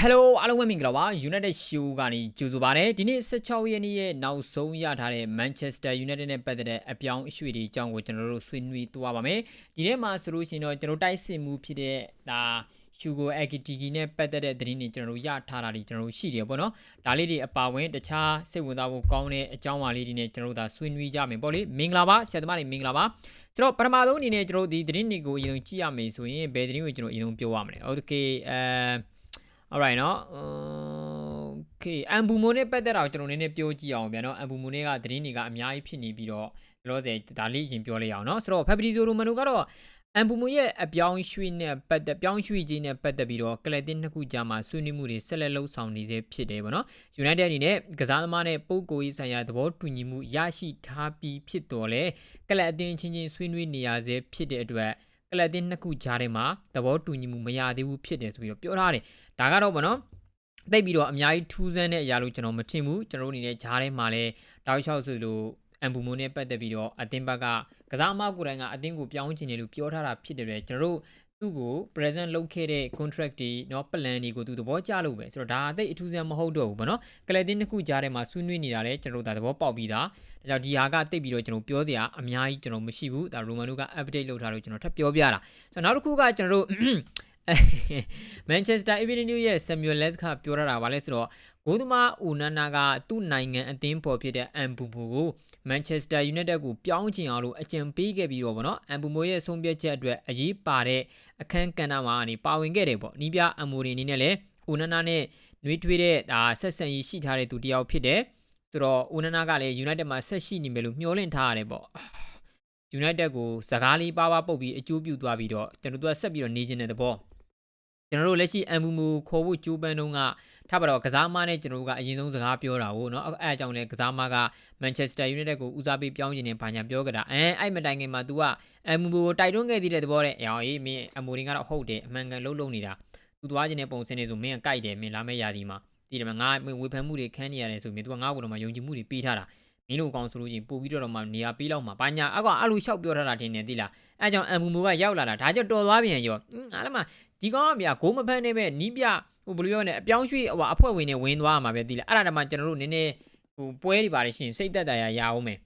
Hello အားလုံးပဲမင်္ဂလာပါ United Show ကနေကြိုဆိုပါရစေဒီနေ့16ရက်နေ့ရဲ့နောက်ဆုံးရထားတဲ့ Manchester United နဲ့ပတ်သက်တဲ့အပြောင်းအရွှေ့တွေအကြောင်းကိုကျွန်တော်တို့ဆွေးနွေးသွားပါမယ်ဒီနေ့မှာဆိုလို့ရှိရင်တော့ကျွန်တော်တိုက်စစ်မှုဖြစ်တဲ့ဒါ Hugo Ekitiki နဲ့ပတ်သက်တဲ့သတင်းတွေကျွန်တော်တို့ရထားတာတွေကျွန်တော်တို့ရှိတယ်ပေါ့နော်ဒါလေးတွေအပါဝင်တခြားစိတ်ဝင်စားဖို့ကောင်းတဲ့အကြောင်းအရာလေးတွေနဲ့ကျွန်တော်တို့ဒါဆွေးနွေးကြမယ်ပေါ့လေမင်္ဂလာပါဆရာသမားတွေမင်္ဂလာပါဆိုတော့ပထမဆုံးအနေနဲ့ကျွန်တော်တို့ဒီသတင်းတွေကိုအရင်ဆုံးကြည့်ရမယ်ဆိုရင်ဘယ်သတင်းကိုကျွန်တော်အရင်ဆုံးပြောရမလဲ Okay အဲ alright เนาะ okay အမ်ဘူမိုနဲ့ပတ်သက်တာကိုကျွန်တော်နည်းနည်းပြောကြည့်အောင်ဗျာเนาะအမ်ဘူမိုနဲ့ကသတင်းတွေကအများကြီးဖြစ်နေပြီးတော့လောလောဆယ်ဒါလေးရင်ပြောလိုက်အောင်เนาะဆိုတော့ Fabrizio Romano ကတော့ အမ်ဘူမိုရဲ့အပြောင်းရွှေ့နဲ့ပတ်သက်ပြောင်းရွှေ့ခြင်းနဲ့ပတ်သက်ပြီးတော့ကလပ်တင်နှစ်ခုကြားမှာဆွေးနွေးမှုတွေဆက်လက်လှုပ်ဆောင်နေစေဖြစ်တယ်ပေါ့နော် United အနေနဲ့ကစားသမားနဲ့ပုံကိုရေးဆိုင်ရာသဘောတူညီမှုရရှိထားပြီးဖြစ်တော်လဲကလပ်အသင်းချင်းချင်းဆွေးနွေးနေရစေဖြစ်တဲ့အတွက်ကလပ်တင်နှစ်ခုကြားထဲမှာသဘောတူညီမှုမရသေးဘူးဖြစ်တယ်ဆိုပြီးတော့ပြောထားတယ်ဒါကတော့ဗောနော်တိတ်ပြီးတော့အများကြီးထူးဆန်းတဲ့အရာလို့ကျွန်တော်မထင်ဘူးကျွန်တော်တို့အနေနဲ့ဂျားထဲမှာလဲတောက်လျှောက်ဆိုလို့ အမ်ဘူမိုနဲ့ပတ်သက်ပြီးတော့အသင်းဘက်ကကစားမကိုယ်တိုင်ကအသင်းကိုပြောင်းချင်တယ်လို့ပြောထားတာဖြစ်တယ်လေကျွန်တော်တို့သူ့ကို present လုပ်ခဲ့တဲ့ contract တွေเนาะ plan တွေကိုသူသဘောကျလို့ပဲဆိုတော့ဒါအသိအထူးဆန်းမဟုတ်တော့ဘူးဗောနော်ကလပ်တင်းတစ်ခုကြားထဲမှာဆွေးနွေးနေတာလဲကျွန်တော်တို့ဒါသဘောပေါက်ပြီးသားဒါကြောင့်ဒီဟာကတိတ်ပြီးတော့ကျွန်တော်ပြောစရာအများကြီးကျွန်တော်မရှိဘူးဒါရိုမန်တို့က update လုပ်ထားလို့ကျွန်တော်ထပ်ပြောပြတာဆိုတော့နောက်တစ်ခုကကျွန်တော်တို့ Manchester Evening News ရဲ့ Samuel Les ကပြောရတာဗာလဲဆိုတော့ဂိုးသမားဦးနန္နာကသူ့နိုင်ငံအသင်းပေါ်ဖြစ်တဲ့အမ်ဘူဘူကို Manchester United ကိုပြောင်းချင်အောင်လို့အကြံပေးခဲ့ပြီးတော့ဗောနော်အမ်ဘူမိုရဲ့ဆုံးဖြတ်ချက်အတွက်အရေးပါတဲ့အခန်းကဏ္ဍမှာအနေပါဝင်ခဲ့တယ်ပေါ့နီးပြအမိုရီအနေနဲ့လည်းဦးနန္နာနဲ့နှွေးထွေးတဲ့ဒါဆက်ဆံရေးရှိထားတဲ့သူတစ်ယောက်ဖြစ်တယ်ဆိုတော့ဦးနန္နာကလည်း United မှာဆက်ရှိနေမယ်လို့မျှော်လင့်ထားရတယ်ပေါ့ United ကိုစကားလေးပါးပါးပုတ်ပြီးအကျိုးပြုသွားပြီးတော့ကျွန်တော်တို့ကဆက်ပြီးတော့နေခြင်းတဲ့သဘော ကျွန်တော်တို့လက်ရှိအမ်ဘူမူခေါ်ဖို့ကြိုးပမ်းတုန်းကထားပါတော့ကစားမနဲ့ကျွန်တော်တို့ကအရင်ဆုံးစကားပြောတာကိုเนาะအဲအကြောင့်လဲကစားမက Manchester United ကိုဦးစားပေးပြောင်းကျင်နေဘာညာပြောကြတာအဲအဲ့မတိုင်ခင်မှာ तू ကအမ်ဘူကိုတိုက်တွန်းခဲ့သေးတဲ့သဘောတဲ့အော်အေးမင်းအမိုရင်ကတော့ဟုတ်တယ်အမှန်ကန်လုံးလုံးနေတာ तू သွားခြင်းတဲ့ပုံစံနေဆိုမင်းကကြိုက်တယ်မင်းလာမယ့်ရာသီမှာဒီတယ်မှာငါဝေဖန်မှုတွေခန်းနေရတယ်ဆိုမြင် तू ကငါ့ကိုတော့မှယုံကြည်မှုတွေပေးထားတာ မင်းတို့အကောင်ဆိုလို့ချင်းပို့ပြီးတော့မှနေရာပေးလောက်မှာဘာညာအကောင်အဲ့လိုလျှောက်ပြောထားတာထင်တယ်သိလားအဲကြောင့်အမ်ဘူမိုကရောက်လာတာဒါကြောင့်တော်သွားပြန်ရောအားလည်းမဒီကောင်ကဗျာဂိုးမဖမ်းနေပဲနီးပြဟိုဘယ်လိုပြောလဲအပြောင်းရွှေ့ဟိုအဖွဲ့ဝင်တွေဝင်သွားမှာပဲသိလားအဲ့ဒါတမှကျွန်တော်တို့နည်းနည်းဟိုပွဲတွေပါတယ်ရှင်စိတ်သက်သာရရအောင်မယ်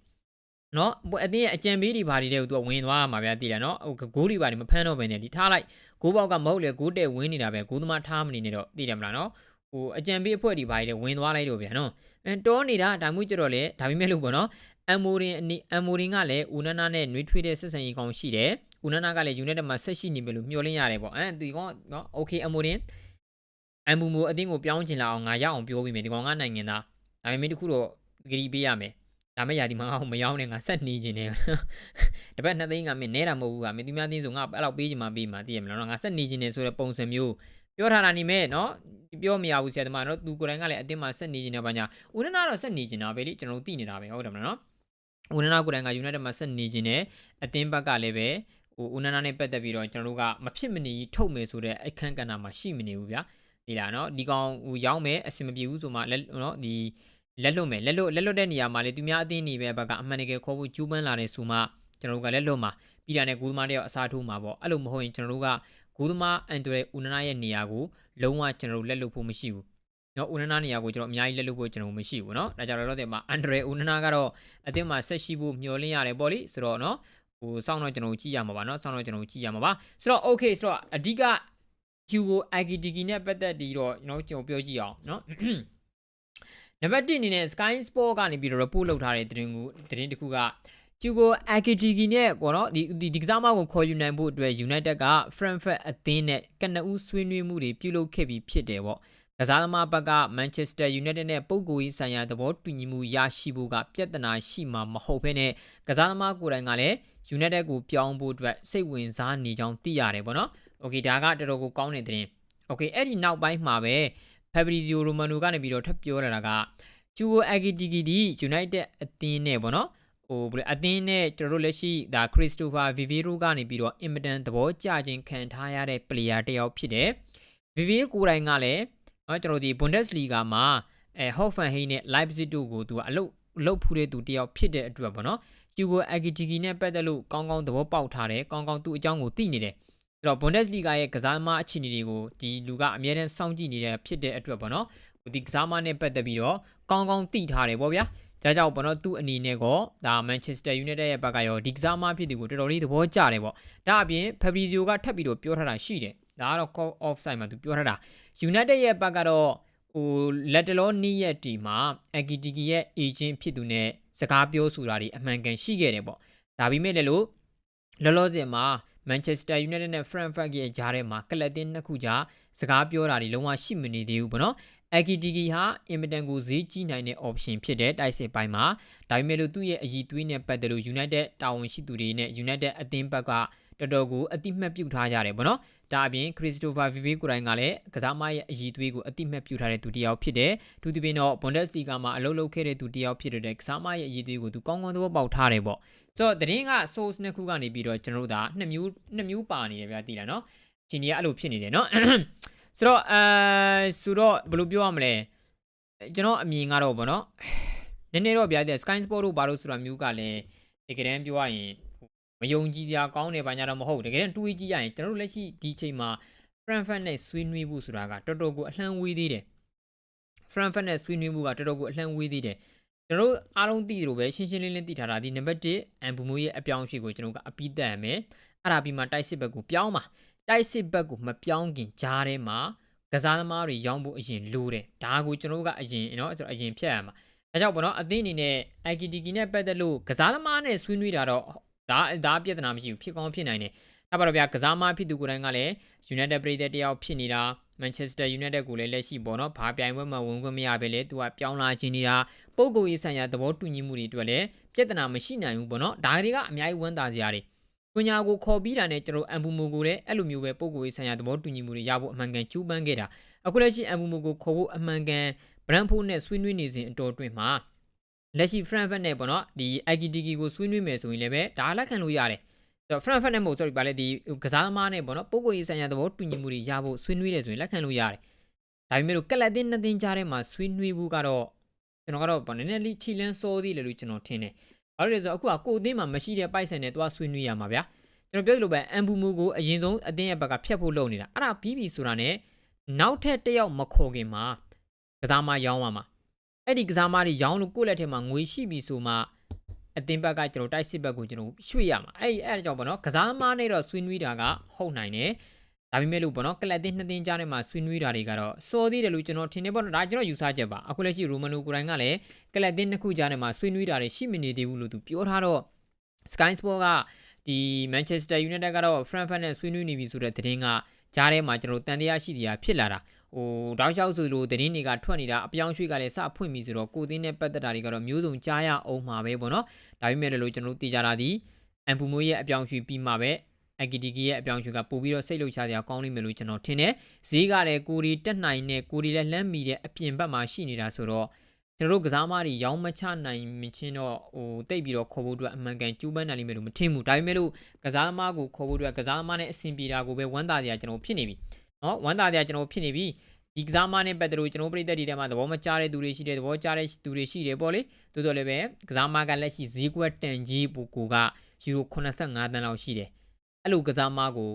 နော်အတင်းရဲ့အကြံပေးတွေဘာတွေတဲ့ကိုသူကဝင်သွားမှာဗျာသိလားနော်ဟိုဂိုးတွေဘာတွေမဖမ်းတော့ဘဲနဲ့ဒီထားလိုက်ဂိုးပေါက်ကမဟုတ်လေဂိုးတဲ့ဝင်းနေတာပဲဂိုးသမားထားမနေနဲ့တော့သိတယ်မလားနော် ဟိုအကြံပေးအဖွဲ့တွေဘာတွေဝင်သွားလိုက်တော့ဗျာနော်အဲတောနေတာဒါမှမဟုတ်ကြတော့လေဒါပေမဲ့လို့ပေါ့နော်အမ်မိုရင်အမ်မိုရင်ကလည်းဦးနနာနဲ့နှွေးထွေးတဲ့ဆက်ဆံရေးကောင်းရှိတယ်ဦးနနာကလည်း United မှာဆက်ရှိနေပြီလို့မျှော်လင့်ရတယ်ပေါ့အဲဒီကောင်နော် Okay အမ်မိုရင်အမ်ဘူမိုအတင်းကိုပြောင်းချင်လာအောင်ငါရအောင်ပြောပြီးမယ်ဒီကောင်ကနိုင်ငံသားဒါပေမဲ့တခုတော့ဂရီပေးရမယ်ဒါမဲ့ယာဒီမှာငါ့ကိုမရောက်နဲ့ငါဆက်နေခြင်းနဲ့တပတ်နှစ်သိန်းကမင်းနဲတာမဟုတ်ဘူးကမင်းသူများသိန်းဆိုငါအဲ့လောက်ပေးချင်မှပေးမှသိရမလားနော်ငါဆက်နေခြင်းနဲ့ဆိုတဲ့ပုံစံမျိုး ပြောထားတာနေမဲ့နော်ပြောမရဘူးဆရာသမားနော်သူကိုယ်တိုင်ကလည်းအတင်းမှာဆက်နေခြင်းနဲ့ဘာညာဦးနနာတော့ဆက်နေခြင်းတာပဲလေကျွန်တော်တို့သိနေတာပဲဟုတ်တယ်မလားနော်ဦးနနာကိုယ်တိုင်က United မှာဆက်နေခြင်းနဲ့အတင်းဘက်ကလည်းပဲဟိုဦးနနာနဲ့ပတ်သက်ပြီးတော့ကျွန်တော်တို့ကမဖြစ်မနေထုတ်မယ်ဆိုတဲ့အခန်းကဏ္ဍမှာရှိမနေဘူးဗျာဒီလားနော်ဒီကောင်ဟိုရောက်မယ်အဆင်မပြေဘူးဆိုမှလက်နော်ဒီလက်လွတ်မယ်လက်လွတ်လက်လွတ်တဲ့နေရာမှာလေသူများအသင်းနေပဲဘက်ကအမှန်တကယ်ခေါ်ဖို့ကျူးပန်းလာတဲ့ဆိုမှကျွန်တော်တို့ကလက်လွတ်မှာပြီးတာနဲ့ဂိုးသမားတယောက်အစားထိုးမှာပေါ့အဲ့လိုမဟုတ်ရင်ကျွန်တော်တို့က ဂိုးသမားအန်ဒရယ်ဦးနနာရဲ့နေရာကိုလုံးဝကျွန်တော်တို့လက်လွတ်ဖို့မရှိဘူး။နော်ဦးနနာနေရာကိုကျွန်တော်အများကြီးလက်လွတ်ဖို့ကျွန်တော်မရှိဘူးနော်။ဒါကြောင့်တော့ဒီမှာအန်ဒရယ်ဦးနနာကတော့အသင်းမှာဆက်ရှိဖို့မျှော်လင့်ရတယ်ပေါ့လေ။ဆိုတော့နော်ဟိုစောင့်တော့ကျွန်တော်ကြည့်ရမှာပါနော်။စောင့်တော့ကျွန်တော်ကြည့်ရမှာပါ။ဆိုတော့ okay ဆိုတော့အဓိက Hugo Agidigi နဲ့ပတ်သက်ပြီးတော့ကျွန်တော်ကျွန်တော်ပြောကြည့်အောင်နော်။နံပါတ်1အနေနဲ့ Sky Sport ကနေပြီးတော့ report လုပ်ထားတဲ့သတင်းကိုသတင်းတစ်ခုက Hugo Agitiki နဲ့ပေါ့နော်ဒီဒီကစားမကိုခေါ်ယူနိုင်ဖို့အတွက် United က Frankfurt အသင်းနဲ့ကနဦးဆွေးနွေးမှုတွေပြုလုပ်ခဲ့ပြီးဖြစ်တယ်ပေါ့ကစားသမားဘက်က Manchester United နဲ့ပုံကိုရေးဆိုင်ရာသဘောတူညီမှုရရှိဖို့ကပြဿနာရှိမှာမဟုတ်ဘဲနဲ့ကစားသမားကိုယ်တိုင်ကလည်း United ကိုပြောင်းဖို့အတွက်စိတ်ဝင်စားနေကြောင်းသိရတယ်ပေါ့နော်။ Okay ဒါကတော်တော်ကိုကောင်းတဲ့သတင်း။ Okay အဲ့ဒီနောက်ပိုင်းမှာပဲ Fabrizio Romano ကနေပြီးတော့ထပ်ပြောလာတာက Chugo Agitiki ဒီ United အသင်းနဲ့ပေါ့နော် ဟိုဘယ်အသင်းနဲ့ကျွန်တော်တို့လက်ရှိဒါ Christopher Vivero ကနေပြီးတော့ Immediate သဘောကျခြင်းခံထားရတဲ့ player တစ်ယောက်ဖြစ်တယ်။ Vivero ကိုယ်တိုင်ကလည်းเนาะကျွန်တော်ဒီ Bundesliga မှာအဲ Hoffenheim နဲ့ Leipzig တို့ကိုသူကအလုပ်လုပ်ဖူးတဲ့သူတစ်ယောက်ဖြစ်တဲ့အတွက်ပေါ့နော် Hugo Agitiki နဲ့ပတ်သက်လို့ကောင်းကောင်းသဘောပေါက်ထားတယ်ကောင်းကောင်းသူ့အကြောင်းကိုသိနေတယ် ဆိုတော့ Bundesliga ရဲ့ကစားသမားအခြေအနေတွေကိုဒီလူကအများနဲ့စောင့်ကြည့်နေတဲ့ဖြစ်တဲ့အတွက်ပေါ့နော်ဒီကစားသမားနဲ့ပတ်သက်ပြီးတော့ကောင်းကောင်းသိထားတယ်ပေါ့ဗျာ ဒါကြောင့်ပေါ့နော်သူ့အနေနဲ့ကောဒါ Manchester United ရဲ့ဘက်ကရောဒီကစားသမားဖြစ်သူကိုတော်တော်လေးသဘောကျတယ်ပေါ့ဒါအပြင် Fabrizio ကထပ်ပြီးတော့ပြောထားတာရှိတယ်ဒါကတော့ call offside မှာသူပြောထားတာ United ရဲ့ဘက်ကတော့ဟိုလက်တလောနီးရဲ့တီမှာ AGTG ရဲ့ agent ဖြစ်သူနဲ့စကားပြောဆိုတာတွေအမှန်ကန်ရှိခဲ့တယ်ပေါ့ဒါပေမဲ့လည်းလို့လောလောဆယ်မှာ Manchester United နဲ့ Frankfurt ရဲ့ဂျားထဲမှာကလပ်တင်နှစ်ခုကြားစကားပြောတာတွေလုံးဝရှိမနေသေးဘူးပေါ့နော် AGTG ဟာအင်မတန်ကိုဈေးကြီးနိုင်တဲ့ option ဖြစ်တဲ့တိုက်စစ်ပိုင်းမှာဒါပေမဲ့လို့သူ့ရဲ့အည်သွေးနဲ့ပတ်သက်လို့ United တာဝန်ရှိသူတွေနဲ့ United အသင်းဘက်ကတော်တော်ကိုအတိမတ်ပြုထားကြတယ်ပေါ့နော်ဒါအပြင် Christopher Vive ကိုယ်တိုင်ကလည်းကစားမရဲ့အည်သွေးကိုအတိမတ်ပြုထားတဲ့သူတစ်ယောက်ဖြစ်တယ်သူဒီပင်တော့ Bundesliga မှာအလုပ်လုပ်ခဲ့တဲ့သူတစ်ယောက်ဖြစ်တဲ့ကစားမရဲ့အည်သွေးကိုသူကောင်းကောင်းသဘောပေါက်ထားတယ်ပေါ့ဆိုတော့တရင်က source နှစ်ခုကနေပြီးတော့ကျွန်တော်တို့ဒါနှစ်မျိုးနှစ်မျိုးပါနေတယ်ဗျာသိလားနော်ဂျင်နီကအဲ့လိုဖြစ်နေတယ်နော် ဆိုတော့အဲဆိုတော့ဘယ်လိုပြောရမလဲကျွန်တော်အမြင်ကတော့ဗောနော်နည်းနည်းတော့ဗျာတဲ့ Sky Sport တို့ဘာလို့ဆိုတာမျိုးကလည်းတကယ်တမ်းပြောရရင်မယုံကြည်စရာကောင်းတယ်ဘာညာတော့မဟုတ်တကယ်တမ်းတွေးကြည့်ရရင်ကျွန်တော်တို့လက်ရှိဒီချိန်မှာ Frankfurt နဲ့ဆွေးနွေးဖို့ဆိုတာကတော်တော်ကိုအလှမ်းဝေးသေးတယ် Frankfurt နဲ့ဆွေးနွေးမှုကတော်တော်ကိုအလှမ်းဝေးသေးတယ်ကျွန်တော်တို့အားလုံးသိလို့ပဲရှင်းရှင်းလင်းလင်းသိထားတာဒီနံပါတ်1အမ်ဘူမိုရဲ့အပြောင်းအရွှေ့ကိုကျွန်တော်ကအပြီးတက်ရမယ်အဲ့ဒါပြီးမှတိုက်စစ်ဘက်ကိုပြောင်းပါ တိုက်စစ်ဘက်ကိုမပြောင်းခင်ဂျားထဲမှာကစားသမားတွေရောင်းဖို့အရင်လိုတယ်ဒါကိုကျွန်တော်တို့ကအရင်เนาะကျွန်တော်အရင်ဖြတ်ရမှာဒါကြောင့်ပေါ့နော်အသင်းအနေနဲ့ IKTK နဲ့ပတ်သက်လို့ကစားသမားနဲ့ဆွေးနွေးတာတော့ဒါဒါပြဿနာမရှိဘူးဖြစ်ကောင်းဖြစ်နိုင်တယ်အဲ့ပါတော့ဗျာကစားသမားဖြစ်သူကိုယ်တိုင်ကလည်း United ပြည်သက်တယောက်ဖြစ်နေတာ Manchester United ကိုလည်းလက်ရှိပေါ့နော်ဘာပြိုင်ပွဲမှာဝင်ခွင့်မရဘဲလေသူကပြောင်းလာခြင်းနေတာပုံကိုရေးဆိုင်ရာသဘောတူညီမှုတွေအတွက်လည်းပြဿနာမရှိနိုင်ဘူးပေါ့နော်ဒါတွေကအများကြီးဝမ်းသာစရာတွေ ပညာကိုခေါ်ပြီးတာနဲ့ကျွန်တော်အမ်ဘူမိုကိုလည်းအဲ့လိုမျိုးပဲပုံကိုရေးဆိုင်ရာသဘောတူညီမှုတွေရဖို့အမှန်ကန်ကြိုးပမ်းခဲ့တာအခုလက်ရှိအမ်ဘူမိုကိုခေါ်ဖို့အမှန်ကန်ဘရန်ဖိုးနဲ့ဆွေးနွေးနေစဉ်အတော်တွင်မှာလက်ရှိ Frankfurt နဲ့ပေါ့နော်ဒီ IKTK ကိုဆွေးနွေးမယ်ဆိုရင်လည်းပဲဒါလက်ခံလို့ရတယ်ဆိုတော့ Frankfurt နဲ့မဟုတ် sorry ပါလေဒီကစားသမားနဲ့ပေါ့နော်ပုံကိုရေးဆိုင်ရာသဘောတူညီမှုတွေရဖို့ဆွေးနွေးတယ်ဆိုရင်လက်ခံလို့ရတယ်ဒါပေမဲ့လို့ကလပ်တင်နှစ်တင်ကြားထဲမှာဆွေးနွေးဖို့ကတော့ကျွန်တော်ကတော့ဗောနည်းနည်းလေးချီလန်းစောသေးတယ်လို့ကျွန်တော်ထင်တယ်။ ဘာလို့လဲဆိုတော့အခုကကိုအသင်းမှာမရှိတဲ့ပိုက်ဆံနဲ့သွားဆွေးနွေးရမှာဗျာ။ကျွန်တော်ပြောသလိုပဲအမ်ဘူမူကိုအရင်ဆုံးအသင်းရဲ့ဘက်ကဖျက်ဖို့လုပ်နေတာ။အဲ့ဒါပြီးပြီဆိုတာနဲ့နောက်ထပ်တစ်ယောက်မခေါ်ခင်မှာကစားမရောင်းရမှာ။အဲ့ဒီကစားမတွေရောင်းလို့ကိုယ့်လက်ထဲမှာငွေရှိပြီဆိုမှအသင်းဘက်ကကျွန်တော်တိုက်စစ်ဘက်ကိုကျွန်တော်ရွှေ့ရမှာအဲ့အဲ့ဒါကြောင့်ပေါ့နော်ကစားသမားနဲ့တော့ဆွေးနွေးတာကဟုတ်နိုင်တယ် ဒါပေမဲ့လို့ပေါ့နော်ကလပ်တင်နှစ်တင်ကြားထဲမှာဆွေးနွေးတာတွေကတော့စောသေးတယ်လို့ကျွန်တော်ထင်နေပေါ့နော်ဒါကျွန်တော်ယူဆချက်ပါအခုလက်ရှိရိုမန်နိုကိုရိုင်းကလည်းကလပ်တင်နှစ်ခုကြားထဲမှာဆွေးနွေးတာတွေရှိမနေသေးဘူးလို့သူပြောထားတော့ Sky Sport ကဒီ Manchester United ကတော့ Frankfurt နဲ့ဆွေးနွေးနေပြီဆိုတဲ့သတင်းကကြားထဲမှာကျွန်တော်တန်တရားရှိတရားဖြစ်လာတာဟိုတောက်လျှောက်ဆိုလို့သတင်းတွေကထွက်နေတာအပြောင်းရွှေ့ကလည်းစဖွင့်ပြီဆိုတော့ကိုသင်းနဲ့ပတ်သက်တာတွေကတော့မျိုးစုံကြားရအောင်မှာပဲပေါ့နော်ဒါပေမဲ့လည်းကျွန်တော်တို့သိကြတာဒီအမ်ပူမိုရဲ့အပြောင်းရွှေ့ပြီးမှပဲ AGTG ရဲ့အပြောင်းရွှေ့ကပို့ပြီးတော့စိတ်လှုပ်ရှားစရာကောင်းလိမ့်မယ်လို့ကျွန်တော်ထင်တယ်ဈေးကလည်းကိုရီတက်နိုင်နဲ့ကိုရီလည်းလှမ်းမီတဲ့အပြင်ဘက်မှာရှိနေတာဆိုတော့ကျွန်တော်တို့ကစားမတွေရောင်းမချနိုင်မချင်းတော့ဟိုတိတ်ပြီးတော့ခေါ်ဖို့အတွက်အမှန်ကန်ကျူးပန်းနိုင်လိမ့်မယ်လို့မထင်ဘူးဒါပေမဲ့လို့ကစားသမားကိုခေါ်ဖို့အတွက်ကစားသမားနဲ့အဆင်ပြေတာကိုပဲဝမ်းသာစရာကျွန်တော်ဖြစ်နေပြီနော်ဝမ်းသာစရာကျွန်တော်ဖြစ်နေပြီဒီကစားမနဲ့ပတ်သက်လို့ကျွန်တော်ပြည်သက်တွေထဲမှာသဘောမကျတဲ့သူတွေရှိတယ်သဘောကျတဲ့သူတွေရှိတယ်ပေါ့လေတိုးတော်လည်းပဲကစားမကလက်ရှိဈေးကွက်တန်ကြီးပူကိုကယူရို85တန်းလောက်ရှိတယ် အဲ့လိုကစားမကို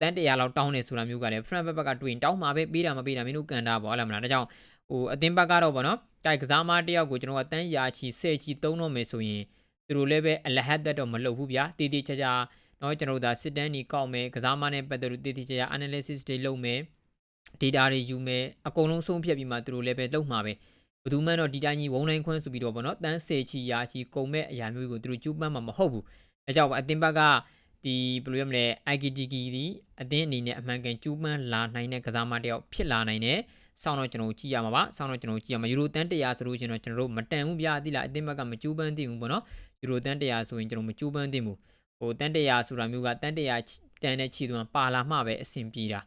တန်း100လောက်တောင်းနေဆိုတာမျိုးကလည်း front back ကတွေ့ရင်တောင်းမှာပဲပေးတာမပေးတာမင်းတို့ကန်တာပေါ့ဟုတ်လားမလားဒါကြောင့်ဟိုအတင်းဘက်ကတော့ပေါ့နော်တိုက်ကစားမတယောက်ကိုကျွန်တော်ကတန်းရာချီ10ချီသုံးတော့မယ်ဆိုရင်သူတို့လည်းပဲအလဟတ်သက်တော့မလုပ်ဘူးဗျာတည်တည်ချာချာနော်ကျွန်တော်တို့ဒါစစ်တမ်းကြီးကောက်မယ်ကစားမနဲ့ပတ်သက်လို့တည်တည်ချာချာ analysis တွေလုပ်မယ် data တွေယူမယ်အကုန်လုံးဆုံးဖြတ်ပြီးမှသူတို့လည်းပဲလုပ်မှာပဲဘယ်သူမှတော့ဒီတိုင်းကြီးဝုံနိုင်ခွန်းဆိုပြီးတော့ဗောနော်တန်းစေချီရာချီကုံမဲ့အရာမျိုးကိုသူတို့ကျူးပန်းမှာမဟုတ်ဘူးအဲကြောင့်အတင်ဘက်က ဒီဘယ်လိုရမလဲ IKTK ဒီအတင်းအနေနဲ့အမှန်ကန်ကျူးပန်းလာနိုင်တဲ့ကစားမတယောက်ဖြစ်လာနိုင်တယ်ဆောင်းတော့ကျွန်တော်ကြည့်ရမှာပါဆောင်းတော့ကျွန်တော်ကြည့်ရမှာယူရိုတန်း100ဆိုလို့ကျွန်တော်ကျွန်တော်တို့မတန်ဘူးဗျာသိလားအတင်းဘက်ကမကျူးပန်းသင့်ဘူးပေါ့နော်ယူရိုတန်း100ဆိုရင်ကျွန်တော်မကျူးပန်းသင့်ဘူးဟိုတန်း100ဆိုတာမျိုးကတန်း100တန်တဲ့ချီသွန်းပါလာမှပဲအဆင်ပြေတာ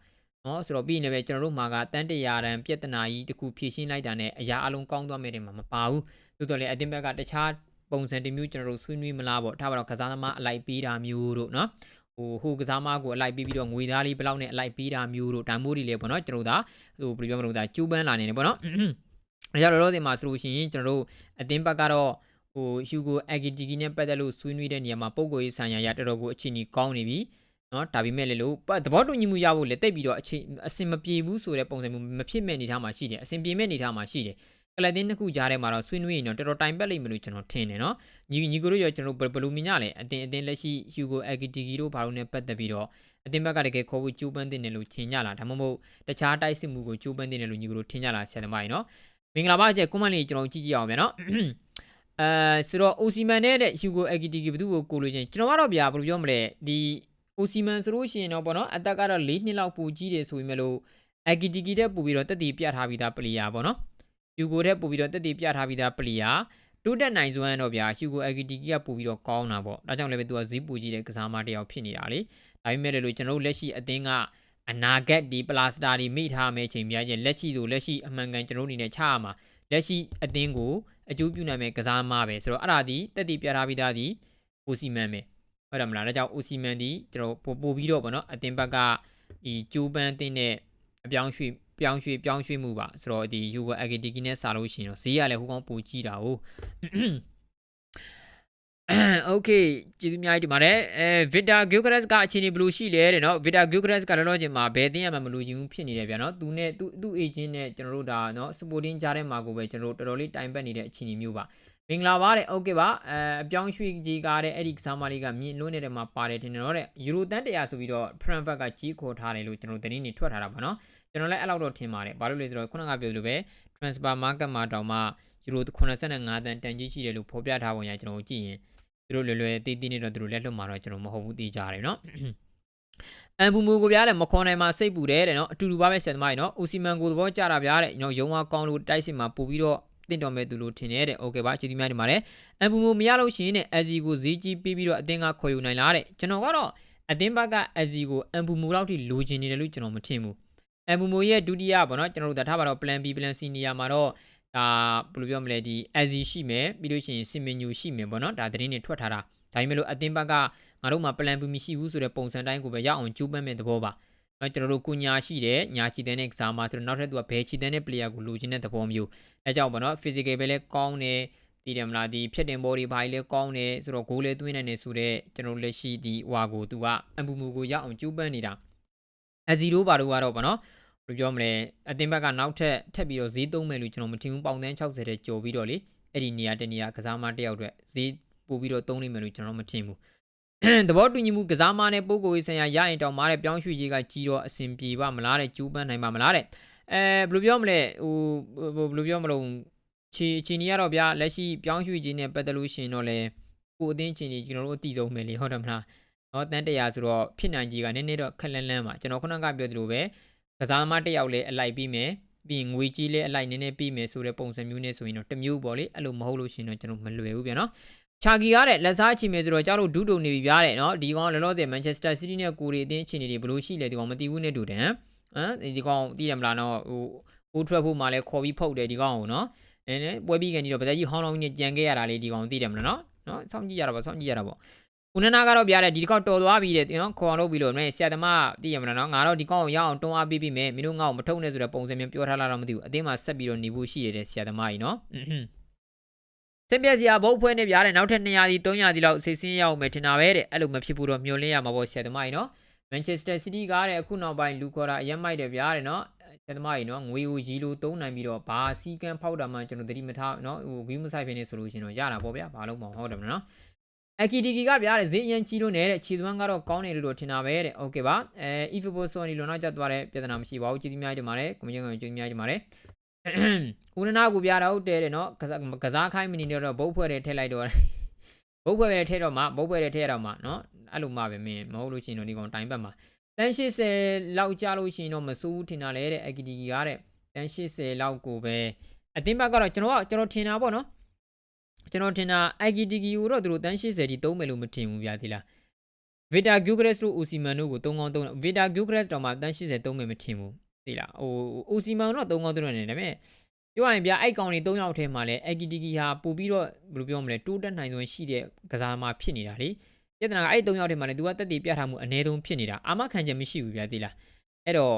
နော်ဆိုတော့ပြီးနေပဲကျွန်တော်တို့မှာကတန်း100တန်ပြဿနာကြီးတစ်ခုဖြည့်ရှင်းလိုက်တာနဲ့အရာအလုံးကောင်းသွားမယ်တဲ့မှာမပါဘူးသို့တော်လည်းအတင်းဘက်ကတခြား ပုံစံတစ်မျိုးကျွန်တော်တို့ဆွေးနွေးမလားပေါ့ထားပါတော့ကစားသမားအလိုက်ပေးတာမျိုးတို့နော်ဟိုဟိုကစားမကိုအလိုက်ပြီးပြီးတော့ငွေသားလေးဘလောက်နဲ့အလိုက်ပေးတာမျိုးတို့ဒါမျိုးတွေလေပေါ့နော်ကျွန်တော်တို့ဒါဟိုဘယ်လိုပြောမလို့ဒါကျူးပန်းလာနေတယ်ပေါ့နော်အဲကြောင့်လောလောဆယ်မှာဆိုလို့ရှိရင်ကျွန်တော်တို့အတင်းဘက်ကတော့ဟိုဟျူဂိုအဂီတီဂီနဲ့ပတ်သက်လို့ဆွေးနွေးတဲ့နေရာမှာပုံကိုရေးဆိုင်ရာရတော်တော်ကိုအချင်းကြီးကောင်းနေပြီနော်ဒါပေမဲ့လည်းလို့ပတ်သဘောတူညီမှုရဖို့လည်းတိတ်ပြီးတော့အချိန်အစင်မပြေဘူးဆိုတဲ့ပုံစံမျိုးမဖြစ်မဲ့အနေထားမှာရှိတယ်အစင်ပြေမဲ့အနေထားမှာရှိတယ် ကလပ်တင်းတစ်ခုကြားထဲမှာတော့ဆွေးနွေးရင်တော့တော်တော်တိုင်ပတ်လိမ့်မယ်လို့ကျွန်တော်ထင်တယ်နော်ညီညီကိုတို့ရောကျွန်တော်ဘယ်လိုမြင်ကြလဲအတင်းအတင်းလက်ရှိ Hugo Ekitiki တို့ဘာလို့နဲ့ပတ်သက်ပြီးတော့အတင်းဘက်ကတကယ်ခေါ်ဖို့ကြိုးပမ်းတင်တယ်လို့ထင်ကြလားဒါမှမဟုတ်တခြားတိုက်စစ်မှုကိုကြိုးပမ်းတင်တယ်လို့ညီကိုတို့ထင်ကြလားဆရာသမားကြီးနော်မင်္ဂလာပါကျကွန်မန့်လေးကျွန်တော်ကြည့်ကြည့်အောင်ဗျာနော်အဲဆိုတော့ Osiman နဲ့တဲ့ Hugo Ekitiki ဘယ်သူကိုကိုလိုချင်ကျွန်တော်ကတော့ဗျာဘယ်လိုပြောမလဲဒီ Osiman ဆိုလို့ရှိရင်တော့ပေါ့နော်အသက်ကတော့၄နှစ်လောက်ပိုကြီးတယ်ဆိုပေမဲ့လို့ Ekitiki တဲ့ပို့ပြီးတော့တက်တည်ပြထားပြီးသားပလီယာပေါ့နော် Hugo တဲ့ပို့ပြီးတော့တက်တည်ပြထားပြီးသားပလီယာတိုးတက်နိုင်စွမ်းတော့ဗျာ Hugo Ekitiki ကပို့ပြီးတော့ကောင်းတာပေါ့ဒါကြောင့်လည်းပဲသူကဈေးပူကြီးတဲ့ကစားမတစ်ယောက်ဖြစ်နေတာလေဒါပေမဲ့လည်းလို့ကျွန်တော်တို့လက်ရှိအသင်းကအနာဂတ်ဒီပလာစတာတွေမိထားမယ့်ချိန်များချင်းလက်ရှိဆိုလက်ရှိအမှန်ကန်ကျွန်တော်တို့အနေနဲ့ချရမှာလက်ရှိအသင်းကိုအကျိုးပြုနိုင်မယ့်ကစားမပဲဆိုတော့အဲ့ဒါဒီတက်တည်ပြထားပြီးသားဒီ Osiman ပဲဟုတ်တယ်မလားဒါကြောင့် Osiman ဒီကျွန်တော်ပို့ပို့ပြီးတော့ဗောနော်အသင်းဘက်ကဒီကျိုးပန်းတင်တဲ့အပြောင်းရွှေ့ ပြောင်းရွှေ့ပြောင်းရွှေ့မှုပါဆိုတော့ဒီ Yuga Academy နဲ့စာလို့ရှိရင်တော့ဈေးကလည်းဟိုကောင်ပိုကြီးတာ哦 okay ကျေးဇူးအများကြီးတင်ပါတယ်အဲ Victor Gyökeres ကအခြေအနေဘယ်လိုရှိလဲတဲ့နော် Victor Gyökeres ကလည်းတော့ကျင်မှာဘယ်တင်ရမှမလို့ယူဖြစ်နေတယ်ဗျာနော်သူနဲ့သူသူ့ agent နဲ့ကျွန်တော်တို့ဒါနော် supporting ကြားထဲမှာကိုပဲကျွန်တော်တို့တော်တော်လေးတိုင်ပတ်နေတဲ့အခြေအနေမျိုးပါမင်္ဂလာပါတဲ့ okay ပါအဲအပြောင်းရွှေ့ကြီးကားတဲ့အဲ့ဒီကစားမလေးကမြင့်လွန်းနေတဲ့မှာပါတယ်တင်တော့တဲ့ယူရိုတန်100ဆိုပြီးတော့ Frankfurt ကကြီးခေါ်ထားတယ်လို့ကျွန်တော်တို့တင်းနေထွက်ထားတာပါနော် ကျွန်တော်လည်းအဲ့လောက်တော့ထင်ပါတယ်ဘာလို့လဲဆိုတော့ခုနကပြောလို့ပဲ transfer market မှာတောင်မှယူရို85တန်တန်ကြီးရှိတယ်လို့ဖော်ပြထားပုံရကျွန်တော်ကြည့်ရင်သူတို့လွယ်လွယ်တေးသေးနေတော့သူတို့လက်လွတ်မှာတော့ကျွန်တော်မဟုတ်ဘူးသိကြရတယ်နော်အန်ဘူမူကိုပြားတယ်မခွန်နိုင်မှာစိတ်ပူတယ်တဲ့နော်အတူတူပါပဲဆယ်သမားရေနော်အိုစီမန်ကိုသဘောကျတာဗျာတဲ့ကျွန်တော်ရုံဝါကောင်းလို့တိုက်စစ်မှာပို့ပြီးတော့တင့်တော်မဲ့သူလို့ထင်တယ်တဲ့။ Okay ပါကျေးဇူးများတင်ပါတယ်။အန်ပူမိုမရလို့ရှိရင်တဲ့အဇီကိုဈေးကြီးပေးပြီးတော့အသင်းကခေါ်ယူနိုင်လားတဲ့။ကျွန်တော်ကတော့အသင်းဘက်ကအဇီကိုအန်ပူမိုလောက်ထိလိုချင်နေတယ်လို့ကျွန်တော်မထင်ဘူး အန်ဘူမူရဲ့ဒုတိယပေါ့နော်ကျွန်တော်တို့ဒါထားပါတော့ plan B plan C နေရာမှာတော့ဒါဘယ်လိုပြောမလဲဒီ AZ ရှိမယ်ပြီးလို့ရှိရင် Sim menu ရှိမယ်ပေါ့နော်ဒါသတင်းတွေထွက်ထားတာဒါပေမဲ့လို့အတင်းဘက်ကငါတို့မှာ plan B မရှိဘူးဆိုတဲ့ပုံစံတိုင်းကိုပဲရအောင်ကြိုးပမ်းမဲ့သဘောပါနော်ကျွန်တော်တို့ကုညာရှိတယ်ညာချီတဲ့နဲ့ကစားမှာဆိုတော့နောက်ထပ်သူကဘယ်ချီတဲ့နဲ့ player ကိုလိုချင်တဲ့သဘောမျိုးအဲကြောင့်ပေါ့နော် physical ပဲလဲကောင်းတယ်တည်တယ်မလားဒီဖြတ်တင်ဘောတွေဘာကြီးလဲကောင်းတယ်ဆိုတော့ဂိုးလဲသွင်းနိုင်နေဆိုတော့ကျွန်တော်လက်ရှိဒီဟွာကိုသူကအပူမူကိုရအောင်ကြိုးပမ်းနေတာအဇီရိုဘာတို့ကတော့ပေါ့နော် ဘယ်လိုပြောမလဲအတင်ဘက်ကနောက်ထပ်ထပ်ပြီးတော့ဈေးသုံးမယ်လို့ကျွန်တော်မထင်ဘူးပေါင်တန်း60တဲ့ကြော်ပြီးတော့လေအဲ့ဒီနေရာတနေရာကစားမတစ်ယောက်အတွက်ဈေးပို့ပြီးတော့သုံးနိုင်မယ်လို့ကျွန်တော်မထင်ဘူးသဘောတူညီမှုကစားမနဲ့ပုံကိုယ်ဆိုင်ရာရရင်တောင်မားတဲ့ပြောင်းရွှေ့ကြီးကကြီးတော့အဆင်ပြေပါမလားတဲ့ကျူးပန်းနိုင်ပါမလားတဲ့အဲဘယ်လိုပြောမလဲဟိုဘယ်လိုပြောမလို့ချီချီနီကတော့ဗျာလက်ရှိပြောင်းရွှေ့ကြီးနဲ့ပတ်သက်လို့ရှင်တော့လေကိုအသင်းချီနီကျွန်တော်တို့အတိဆုံးမယ်လေဟုတ်တယ်မလားနော်တန်းတရာဆိုတော့ဖြစ်နိုင်ကြီးကနည်းနည်းတော့ခက်လန်းလန်းပါကျွန်တော်ခုနကပြောသလိုပဲ ကစားမတစ်ယောက်လည်းအလိုက်ပြီးမယ်ပြီးငွေကြီးလည်းအလိုက်နည်းနည်းပြီးမယ်ဆိုတဲ့ပုံစံမျိုးနဲ့ဆိုရင်တော့တမျိုးပေါ့လေအဲ့လိုမဟုတ်လို့ရှင်တော့ကျွန်တော်မလွယ်ဘူးဗျာနော်ချာဂီရတဲ့လက်စားချီမယ်ဆိုတော့ကျတို့ဒုတုံနေပြီဗျာတဲ့နော်ဒီကောင်လောလောဆယ်မန်ချက်စတာစီးတီးနဲ့ကိုရီအသင်းအခြေအနေတွေဘယ်လိုရှိလဲဒီကောင်မသိဘူးနဲ့တူတယ်ဟမ်ဒီကောင်သိရမလားနော်ဟိုအိုးထွက်ဖို့မှလည်းခေါ်ပြီးဖုတ်တယ်ဒီကောင်ကိုနော်နည်းနည်းပွဲပြီးကန်ဒီတော့ဗသက်ကြီးဟောင်းလောင်းကြီးနဲ့ကြံခဲ့ရတာလေဒီကောင်သိတယ်မလားနော်နော်စောင့်ကြည့်ရတာပေါ့စောင့်ကြည့်ရတာပေါ့ ဦးနနာကတော့ပြရတယ်ဒီကောင်တော်သွားပြီတဲ့နော်ခေါ်အောင်လုပ်ပြီးလို့မင်းဆရာသမားသိရမလားနော်ငါတော့ဒီကောင်ကိုရအောင်တွန်းအားပေးပြီးမယ်မင်းတို့ငါ့ကိုမထုတ်နဲ့ဆိုတဲ့ပုံစံမျိုးပြောထားလာတော့မသိဘူးအတင်းမှာဆက်ပြီးတော့နေဖို့ရှိတယ်ဆရာသမားကြီးနော်စင်ပြက်စရာဘုတ်ဖွဲနေပြားတဲ့နောက်ထပ်200ဒီ300ဒီလောက်ဆေးစင်းရောက်မယ်ထင်တာပဲတဲ့အဲ့လိုမဖြစ်ဘူးတော့မျှော်လင့်ရမှာပေါ့ဆရာသမားကြီးနော်မန်ချက်စတာစီးတီးကားတဲ့အခုနောက်ပိုင်းလူခေါ်တာအရင်မိုက်တယ်ဗျာတဲ့နော်ဆရာသမားကြီးနော်ငွေကိုရီလိုသုံးနိုင်ပြီးတော့ဘာစီကံဖောက်တာမှကျွန်တော်သတိမထားနော်ဟိုဂီးမဆိုင်ဖြစ်နေဆိုလို့ရှင်တော့ရတာပေါ့ဗျာဘာလို့မဟုတ်တယ်မနော် အကီဒီကီကဗျာတဲ့ဈေးအရင်ကြီးလို့နေတဲ့ခြေသွမ်းကတော့ကောင်းတယ်လို့ထင်တာပဲတဲ့โอเคပါအဲ ifbo sony လို့နောက်ကျသွားတဲ့ပြဿနာမရှိပါဘူးကျေးဇူးများကြပါတယ်ကွန်မန့်ကကျေးဇူးများကြပါတယ်ဦးနနာကိုပြတာဟုတ်တယ်တဲ့နော်ကစားခိုင်းမနေတော့ဘုတ်ဖွဲ့တယ်ထည့်လိုက်တော့ဘုတ်ဖွဲ့တယ်ထည့်တော့မှဘုတ်ဖွဲ့တယ်ထည့်ရတော့မှနော်အဲ့လိုမှပဲမင်းမဟုတ်လို့ရှိရင်တော့ဒီကောင်တိုင်းပတ်မှာတန်း80လောက်ကြာလို့ရှိရင်တော့မစိုးဘူးထင်တာလေတဲ့အကီဒီကတဲ့တန်း80လောက်ကိုပဲအတင်းဘက်ကတော့ကျွန်တော်ကကျွန်တော်ထင်တာပေါ့နော် ကျွန်တော်ထင်တာ IGTG ကိုတော့သူတို့တန်း80ဒီသုံးမယ်လို့မထင်ဘူးဗျာဒီလား Vita Gyökeres တို့ Osimhen တို့ကို3ကောင်း3 Vita Gyökeres တော့မှတန်း80သုံးမယ်မထင်ဘူးဒီလားဟို Osimhen တော့3ကောင်း3နေတယ်ဒါပေမဲ့ပြောရရင်ဗျာအဲ့ကောင်တွေ3ယောက်ထဲမှာလဲ IGTG ဟာပို့ပြီးတော့ဘယ်လိုပြောမလဲတိုးတက်နိုင်စွမ်းရှိတဲ့ကစားသမားဖြစ်နေတာလေပြဿနာကအဲ့3ယောက်ထဲမှာလဲ तू ကတက်တည်ပြထားမှုအ ਨੇ ဆုံးဖြစ်နေတာအာမခံချက်မရှိဘူးဗျာဒီလားအဲ့တော့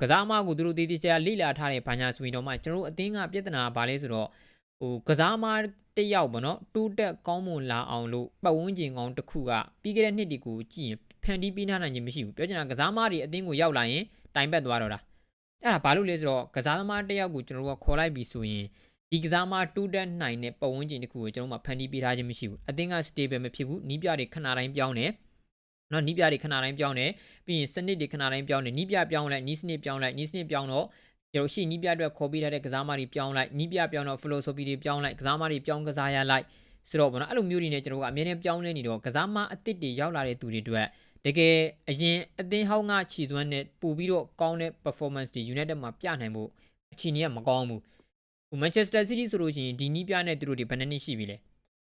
ကစားသမားကိုသူတို့တည်တည်ချာလိလာထားတဲ့ဘာညာဆိုရင်တော့မှကျွန်တော်တို့အသင်းကပြဿနာကဘာလဲဆိုတော့ဟိုကစားသမား တယောက်ပေါ့နော်တိုးတက်ကောင်းမွန်လာအောင်လို့ပတ်ဝန်းကျင်ကောင်းတစ်ခုကပြီးခဲ့တဲ့နှစ်ဒီကိုကြည့်ရင်ဖဖန်တီးပေးထားနိုင်ခြင်းမရှိဘူးပြောချင်တာကစားသမားတွေအသင်းကိုရောက်လာရင်တိုင်ပတ်သွားတော့တာအဲ့ဒါဘာလို့လဲဆိုတော့ကစားသမားတစ်ယောက်ကိုကျွန်တော်တို့ကခေါ်လိုက်ပြီဆိုရင်ဒီကစားသမားတူးတက်နိုင်တဲ့ပတ်ဝန်းကျင်တစ်ခုကိုကျွန်တော်တို့မှဖန်တီးပေးထားခြင်းမရှိဘူးအသင်းက stable မဖြစ်ဘူးနီးပြတွေခဏတိုင်းပြောင်းတယ်နော်နီးပြတွေခဏတိုင်းပြောင်းတယ်ပြီးရင်စနစ်တွေခဏတိုင်းပြောင်းတယ်နီးပြပြောင်းလိုက်နီးစနစ်ပြောင်းလိုက်နီးစနစ်ပြောင်းတော့ ကျွန်တော်ရှိနီးပြအတွက်ခေါ်ပေးထားတဲ့ကစားသမားတွေပြောင်းလိုက်နီးပြပြောင်းတော့ philosophy တွေပြောင်းလိုက်ကစားသမားတွေပြောင်းကစားရလိုက်ဆိုတော့ဘောနော်အဲ့လိုမျိုးတွေနဲ့ကျွန်တော်တို့ကအများနဲ့ပြောင်းလဲနေတော့ကစားသမားအသစ်တွေရောက်လာတဲ့သူတွေအတွက်တကယ်အရင်အသင်းဟောင်းကခြီစွမ်းနဲ့ပို့ပြီးတော့ကောင်းတဲ့ performance တွေ United မှာပြနိုင်ဖို့အခြေအနေကမကောင်းဘူးဟို Manchester City ဆိုလို့ရှိရင်ဒီနီးပြနဲ့သူတို့တွေဘယ်နှစ်နှစ်ရှိပြီလဲ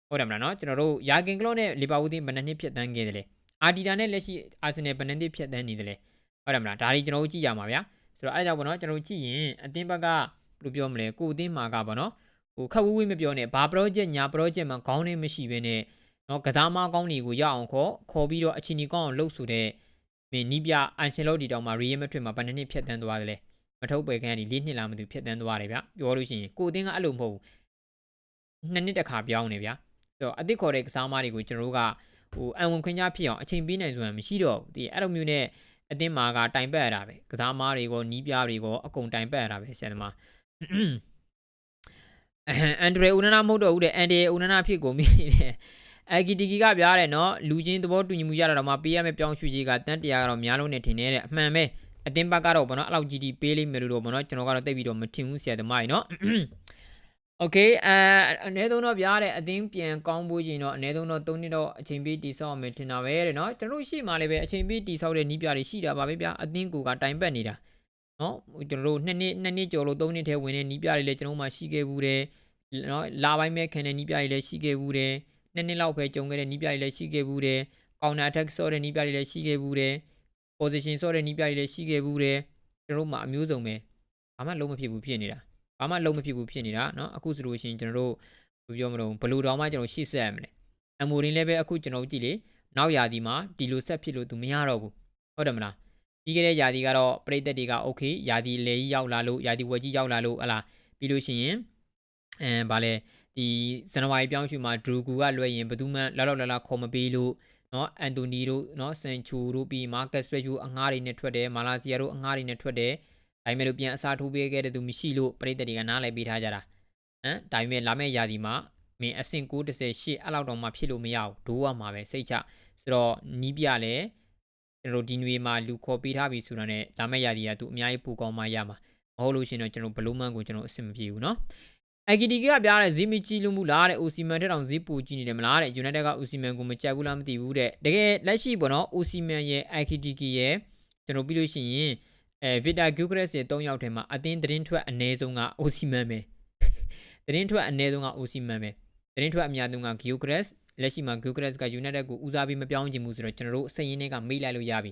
ဟုတ်တယ်မလားနော်ကျွန်တော်တို့ယာဂင်ကလော့နဲ့လီဗာပူးတင်းဘယ်နှစ်နှစ်ဖြတ်တန်းခဲ့တယ်လဲအာဒီတာနဲ့လက်ရှိအာဆင်နယ်ဘယ်နှစ်နှစ်ဖြတ်တန်းနေတယ်လဲဟုတ်တယ်မလားဒါတွေကျွန်တော်တို့ကြည့်ရမှာဗျာ ဆိုတော့အဲ့ဒါကြောင့်ပေါ့နော်ကျွန်တော်တို့ကြည့်ရင်အသင်းဘက်ကဘယ်လိုပြောမလဲကိုအသင်းမှာကပေါ့နော်ဟိုခက်ဝေးဝေးမပြောနဲ့ဘာ project ညာ project မှာခေါင်းနဲ့မရှိဘဲနဲ့နော်ကစားမကောင်းတွေကိုရအောင်ခေါ်ခေါ်ပြီးတော့အချင်းကြီးကောင်းအောင်လှုပ်ဆိုတဲ့မင်းနီးပြအန်ရှင်လော့ဒီတောင်မှာ Real Madrid မှာဘယ်နှစ်နှစ်ဖြတ်တန်းသွားတယ်လဲမထုတ်ပယ်ခန်းကနေ၄နှစ်လာမှသူဖြတ်တန်းသွားတယ်ဗျပြောလို့ရှိရင်ကိုအသင်းကအဲ့လိုမဟုတ်ဘူးနှစ်နှစ်တစ်ခါပြောင်းနေဗျဆိုတော့အသစ်ခေါ်တဲ့ကစားမတွေကိုကျွန်တော်တို့ကဟိုအန်ဝင်ခွင့်ကြဖြစ်အောင်အချိန်ပေးနိုင်ဆိုတာမရှိတော့ဘူးဒီအဲ့လိုမျိုးနဲ့ အသင်းမာကတိုင်ပတ်ရတာပဲကစားမားတွေကိုနီးပြားတွေကိုအကုန်တိုင်ပတ်ရတာပဲဆရာသမားအန်ဒရေဦးနနာမဟုတ်တော့ဘူးတဲ့အန်ဒီဦးနနာဖြစ်ကုန်ပြီတဲ့အဂီတီကီကပြားတယ်နော်လူချင်းသဘောတူညီမှုရတာတော့မှပေးရမယ့်ပြောင်းရွှေ့ကြီးကတန်တရားကတော့များလုံးနဲ့ထင်နေတဲ့အမှန်ပဲအတင်းဘက်ကတော့ဘောနော်အဲ့လောက်ကြီးကြီးပေးလိမ့်မယ်လို့တော့ဘောနော်ကျွန်တော်ကတော့သိပြီးတော့မထင်ဘူးဆရာသမားကြီးနော် โอเคအဲအနည်းဆုံးတော့ပြားတဲ့အတင်းပြန်ကောင်းဖို့ရင်တော့အနည်းဆုံးတော့3နှစ်တော့အချိန်ပေးတိဆောက်မယ်ထင်တာပဲတဲ့နော်ကျွန်တော်တို့ရှိမှလည်းပဲအချိန်ပေးတိဆောက်တဲ့နီးပြတွေရှိတာပါပဲဗျာအတင်းကိုကတိုင်ပတ်နေတာနော်ကျွန်တော်တို့2နှစ်2နှစ်ကျော်လို့3နှစ်ထဲဝင်တဲ့နီးပြတွေလည်းကျွန်တော်မှရှိခဲ့ဘူးတယ်နော်လာပိုင်းမဲ့ခံတဲ့နီးပြတွေလည်းရှိခဲ့ဘူးတယ်နှစ်နှစ်လောက်ပဲကြုံခဲ့တဲ့နီးပြတွေလည်းရှိခဲ့ဘူးတယ်ကောင်တာအထက်ဆော့တဲ့နီးပြတွေလည်းရှိခဲ့ဘူးတယ် position ဆော့တဲ့နီးပြတွေလည်းရှိခဲ့ဘူးတယ်ကျွန်တော်တို့မှအမျိုးစုံပဲဘာမှလုံးမဖြစ်ဘူးဖြစ်နေတာ ဘာမှလုံးမဖြစ်ဘူးဖြစ်နေတာเนาะအခုဆိုလို့ရှိရင်ကျွန်တော်တို့ဘယ်ပြောမလို့ဘလူတော်မှကျွန်တော်ရှေ့ဆက်ရမလဲအမိုရင်းလည်းပဲအခုကျွန်တော်ကြည့်လေနောက်ယာဒီမှာဒီလိုဆက်ဖြစ်လို့သူမရတော့ဘူးဟုတ်တယ်မလားပြီးခဲ့တဲ့ယာဒီကတော့ပရိသတ်တွေကโอเคယာဒီလေကြီးရောက်လာလို့ယာဒီဝက်ကြီးရောက်လာလို့ဟလာပြီးလို့ရှိရင်အဲဗာလဲဒီဇန်နဝါရီပြောင်းရွှေ့မှာဒရူဂူကလွှဲရင်ဘယ်သူမှလောက်လောက်လာလာခေါ်မပေးလို့နော်အန်တိုနီတို့နော်ဆန်ချူတို့ပြီးမာကတ်စရက်ယူအငှားတွေနဲ့ထွက်တယ်မာလာစီယာတို့အငှားတွေနဲ့ထွက်တယ် ဒါပေမဲ့လို့ပြန်အစားထိုးပေးခဲ့တဲ့သူမရှိလို့ပရိသတ်တွေကနားလည်ပေးထားကြတာဟမ်ဒါပေမဲ့လာမယ့်ရာသီမှာမင်းအဆင့်98အဲ့လောက်တော့မှဖြစ်လို့မရဘူးဒိုးရမှာပဲစိတ်ချဆိုတော့နီးပြလဲကျွန်တော်ဒီနွေမှာလူခေါ်ပေးထားပြီဆိုတာနဲ့လာမယ့်ရာသီကသူအများကြီးပူကောင်းမှရမှာမဟုတ်လို့ရှိရင်တော့ကျွန်တော်ဘလူးမန်ကိုကျွန်တော်အဆင်မပြေဘူးเนาะ IKT ကပြားတဲ့ဇီမီကြည့်လို့မလားတဲ့ Osiman ထက်တောင်ဇီပူကြည့်နေတယ်မလားတဲ့ United က Osiman ကိုမကြိုက်ဘူးလားမသိဘူးတဲ့တကယ်လက်ရှိပေါ့နော် Osiman ရဲ့ IKT ရဲ့ကျွန်တော်ပြီးလို့ရှိရင် အဲဗီတာဂူဂရက်စ်ရဲ့၃ယောက်ထဲမှာအတင်းသတင်းထွက်အ ਨੇ ဆုံးကအိုစီမန်ပဲသတင်းထွက်အ ਨੇ ဆုံးကအိုစီမန်ပဲသတင်းထွက်အများဆုံးကဂူဂရက်စ်လက်ရှိမှာ Gugres က United ကိုဦးစားပေးမပြောင်းချင်ဘူးဆိုတော့ကျွန်တော်တို့အစရင်းတွေကမေးလိုက်လို့ရပြီ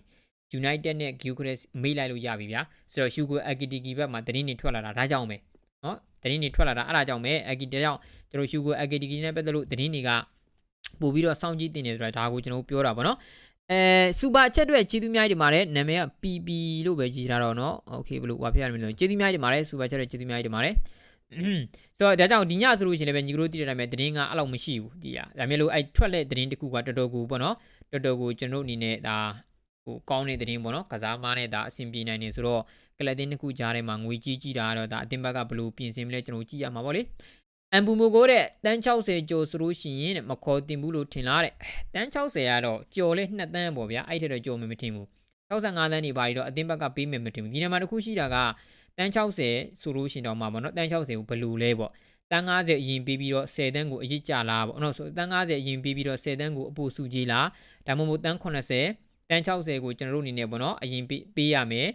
United နဲ့ Gugres မေးလိုက်လို့ရပြီဗျာဆိုတော့ Hugo Ekitiki ဘက်မှာတင်းနေထွက်လာတာဒါကြောင့်ပဲနော်တင်းနေထွက်လာတာအဲ့ဒါကြောင့်ပဲ Ekitiki ကြောင့်ကျွန်တော် Hugo Ekitiki နဲ့ပတ်သက်လို့တင်းတွေကပို့ပြီးတော့စောင့်ကြည့်တင်နေဆိုတော့ဒါကိုကျွန်တော်ပြောတာပေါ့နော် အဲစူပါချက်တွေကျေးဇူးများကြီးတင်ပါတယ်နာမည်က PP လို့ပဲကြီးထားတော့เนาะโอเคဘယ်လိုဝါဖရရမလဲကျေးဇူးများကြီးတင်ပါတယ်စူပါချက်တွေကျေးဇူးများကြီးတင်ပါတယ်ဆိုတော့ဒါကြောင့်ဒီညဆိုလို့ရှိရင်လည်းညီကတို့တည်တဲ့အတိုင်းပဲသတင်းကအဲ့လောက်မရှိဘူးဒီဟာဒါမျိုးလို့အဲ့ထွက်လက်သတင်းတစ်ခုကတော်တော်ကိုပေါ့နော်တော်တော်ကိုကျွန်တော်အနေနဲ့ဒါဟိုကောင်းတဲ့သတင်းပေါ့နော်ကစားမားနဲ့ဒါအဆင်ပြေနိုင်နေဆိုတော့ကလပ်တင်းတစ်ခုကြားထဲမှာငွေကြီးကြီးတာတော့ဒါအတင်ဘက်ကဘလို့ပြင်ဆင်မလဲကျွန်တော်ကြည့်ရမှာပေါ့လေ အမ်ပူမိုကိုတဲ့တန်း60ကျော်ဆိုလို့ရှိရင်မခေါ်တင်ဘူးလို့ထင်လားတဲ့တန်း60ကတော့ကျော်လဲ2တန်းပေါ့ဗျာအဲ့ထက်တော့ကျော်မှမထင်ဘူး65တန်းနေပါပြီးတော့အတင်ဘက်ကပေးမယ်မထင်ဘူးဒီနေရာမှာတစ်ခုရှိတာကတန်း60ဆိုလို့ရှင်တော့မှာပေါ့နော်တန်း60ကိုဘယ်လိုလဲပေါ့တန်း90အရင်ပေးပြီးတော့10တန်းကိုအရင်ကြလားပေါ့နော်ဆိုတန်း90အရင်ပေးပြီးတော့10တန်းကိုအပိုစုကြီးလားဒါမှမဟုတ်တန်း80တန်း60ကိုကျွန်တော်တို့အနေနဲ့ပေါ့နော်အရင်ပေးရမယ်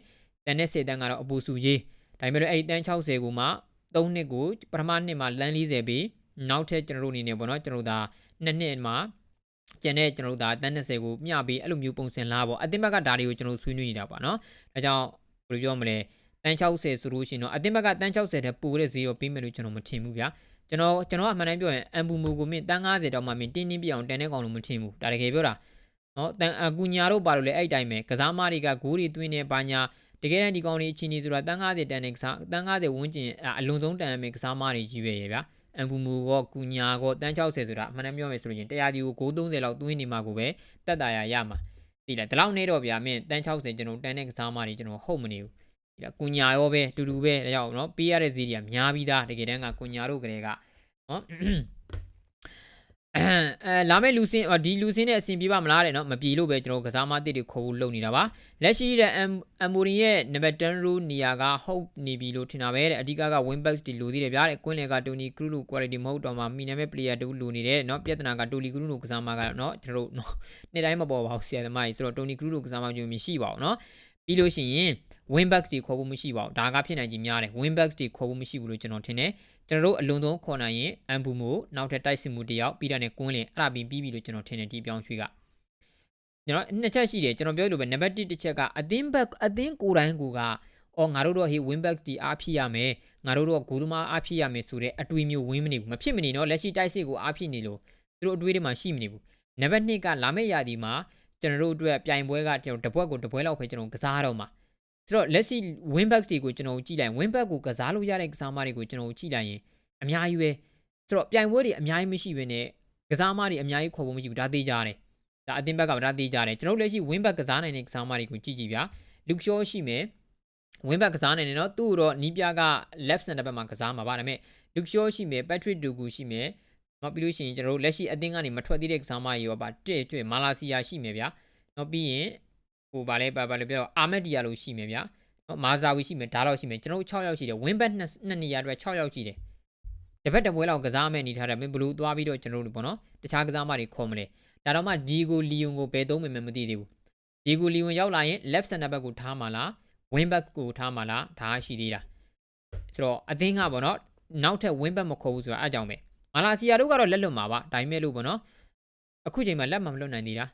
တန်းနဲ့10တန်းကတော့အပိုစုကြီးဒါပေမဲ့အဲ့တန်း60ကိုမှ 3နှစ်ကိုပထမနှစ်မှာလမ်း40ပေးနောက်ထပ်ကျွန်တော်တို့အနေနဲ့ပေါ့နော်ကျွန်တော်တို့ဒါနှစ်နှစ်မှာကျန်တဲ့ကျွန်တော်တို့ဒါတန်း20ကိုမျှပြီးအဲ့လိုမျိုးပုံစံလားပေါ့အသင်းဘက်ကဒါတွေကိုကျွန်တော်ဆွေးနွေးနေတာပါနော်ဒါကြောင့်ဘယ်လိုပြောမလဲတန်း60ဆိုလို့ရှိရင်တော့အတင်းဘက်ကတန်း60တဲ့ပိုတဲ့ဈေးတော့ပေးမယ်လို့ကျွန်တော်မထင်ဘူးဗျာကျွန်တော်ကျွန်တော်ကအမှန်တမ်းပြောရင်အမ်ပူမူကိုမင်းတန်း90တောင်မှမင်းတင်းတင်းပြအောင်တန်တဲ့ကောင်လို့မထင်ဘူးဒါတကယ်ပြောတာနော်တန်အကူညာတို့ပါလို့လေအဲ့တိုင်းပဲကစားမတွေကဂိုးတွေသွင်းနေပါညာ တကယ်တမ်းဒီကောင်တွေအချင်းကြီးဆိုတာတန်း90တန်တဲ့ကစားတန်း90ဝန်းကျင်အလွန်ဆုံးတန်ရမယ့်ကစားမတွေကြီးပဲရဲ့ဗျာအမ်ပူမူကောကူညာကောတန်း60ဆိုတာအမှန်တမ်းပြောမယ်ဆိုလို့ရင်တရားဒီကိုဂိုး30လောက်သွင်းနေမှာကိုပဲတက်တာရရမှာသိလားဒီလောက်နေတော့ဗျာမင်းတန်း60ကျွန်တော်တန်းတဲ့ကစားမတွေကျွန်တော်ဟုတ်မနေဘူးဒီလားကုညာရောပဲတူတူပဲဒါကြောင့်နော်ပေးရတဲ့ဈေးတွေကများပြီးသားတကယ်တမ်းကကုညာတို့ကလေးကနော် အဲလာမယ့်လူစင်းဒီလူစင်းနဲ့အဆင်ပြေပါမလားတဲ့နော်မပြေလို့ပဲကျွန်တော်ကစားမအစ်တွေခေါ်ဖို့လုပ်နေတာပါလက်ရှိတဲ့အမ်မိုရီရဲ့နံပါတ်10ရူနေရာကဟုတ်နေပြီလို့ထင်တာပဲတဲ့အဓိကက win backs ဒီလိုသေးတယ်ဗျာတဲ့ကွင်းလေကတိုနီကရူလူ quality မဟုတ်တော့မှမီနမဲ player တူလိုနေတယ်နော်ပြဿနာကတိုလီကရူလူကစားမကနော်ကျွန်တော်တို့နော်နေ့တိုင်းမပေါ်ပါဘူးဆရာသမားကြီးဆိုတော့တိုနီကရူလူကစားမမျိုးမရှိပါဘူးနော်ပြီးလို့ရှိရင် win backs တွေခေါ်ဖို့မရှိပါဘူးဒါကဖြစ်နိုင်ကြီးများတယ် win backs တွေခေါ်ဖို့မရှိဘူးလို့ကျွန်တော်ထင်တယ် ကျွန်တော်တို့အလွန်ဆုံးခေါ်နိုင်ရင်အမ်ဘူမိုနောက်ထပ်တိုက်စစ်မှုတယောက်ပြီးတာနဲ့ကွင်းလင်အဲ့ဒါပြီးပြီးပြီလို့ကျွန်တော်ထင်တယ်ဒီပြောင်းရွှေ့ကကျွန်တော်နှစ်ချက်ရှိတယ်ကျွန်တော်ပြောလို့ပဲနံပါတ်1တစ်ချက်ကအသင်းဘက်အသင်းကိုယ်တိုင်းကိုကအော်ငါတို့တော့ဟေး win back တီအားဖြစ်ရမယ်ငါတို့တော့ဂိုးသမားအားဖြစ်ရမယ်ဆိုတဲ့အတွေးမျိုးဝင်းမနေဘူးမဖြစ်မနေတော့လက်ရှိတိုက်စစ်ကိုအားဖြစ်နေလို့သူတို့အတွေးတွေမှာရှိမနေဘူးနံပါတ်2ကလာမယ့်ရာသီမှာကျွန်တော်တို့အတွက်ပြိုင်ပွဲကကျွန်တော်တပွက်ကိုတပွဲလောက်ပဲကျွန်တော်ကစားတော့မှာ ဆိုတော့လက်ရှိ win back တွေကိုကျွန်တော်ကြည့်လိုက် win back ကိုကစားလို့ရတဲ့ကစားမတွေကိုကျွန်တော်ကြည့်လိုက်ရင်အများကြီးပဲဆိုတော့ပြိုင်ပွဲတွေအများကြီးမရှိဘဲနဲ့ကစားမတွေအများကြီးခေါ်ဖို့မရှိဘူးဒါသေးကြတယ်ဒါအသင်းဘက်ကဒါသေးကြတယ်ကျွန်တော်လက်ရှိ win back ကစားနိုင်တဲ့ကစားမတွေကိုကြည့်ကြည့်ဗျာ Luke Shaw ရှိမယ် win back ကစားနိုင်တယ်နော်သူ့တော့နီးပြက left center ဘက်မှာကစားမှာပါဒါပေမဲ့ Luke Shaw ရှိမယ် Patrick Dogu ရှိမယ်နောက်ပြီးလို့ရှိရင်ကျွန်တော်တို့လက်ရှိအသင်းကနေမထွက်သေးတဲ့ကစားမတွေရောပါတဲ့တွေ့မာလာစီယာရှိမယ်ဗျာနောက်ပြီးရင် ဟိုဗာလဲပါပါလဲပြောတော့အာမက်ဒီယာလို့ရှိမယ်ဗျာနော်မာဇာဝီရှိမယ်ဒါတော့ရှိမယ်ကျွန်တော်တို့6ယောက်ရှိတယ် win back နှစ်နေရာအတွက်6ယောက်ရှိတယ်တစ်ဖက်တစ်ပွဲလောက်ကစားမဲ့နေထားတယ်မင်းဘလူးသွားပြီးတော့ကျွန်တော်တို့ပေါ့နော်တခြားကစားမတွေခေါ်မလဲဒါတော့မှဒီကိုလီယွန်ကိုဘယ်သုံးမယ်မသိသေးဘူးဒီကိုလီယွန်ရောက်လာရင် left center back ကိုထားမှာလား win back ကိုထားမှာလားဒါရှိသေးတာဆိုတော့အသင်းကပေါ့နော်နောက်ထပ် win back မခေါ်ဘူးဆိုတာအားကြောင့်ပဲမာလာစီယာတို့ကတော့လက်လွတ်မှာပါဒါပေမဲ့လို့ပေါ့နော်အခုချိန်မှာလက်မှမလွတ်နိုင်သေးတာ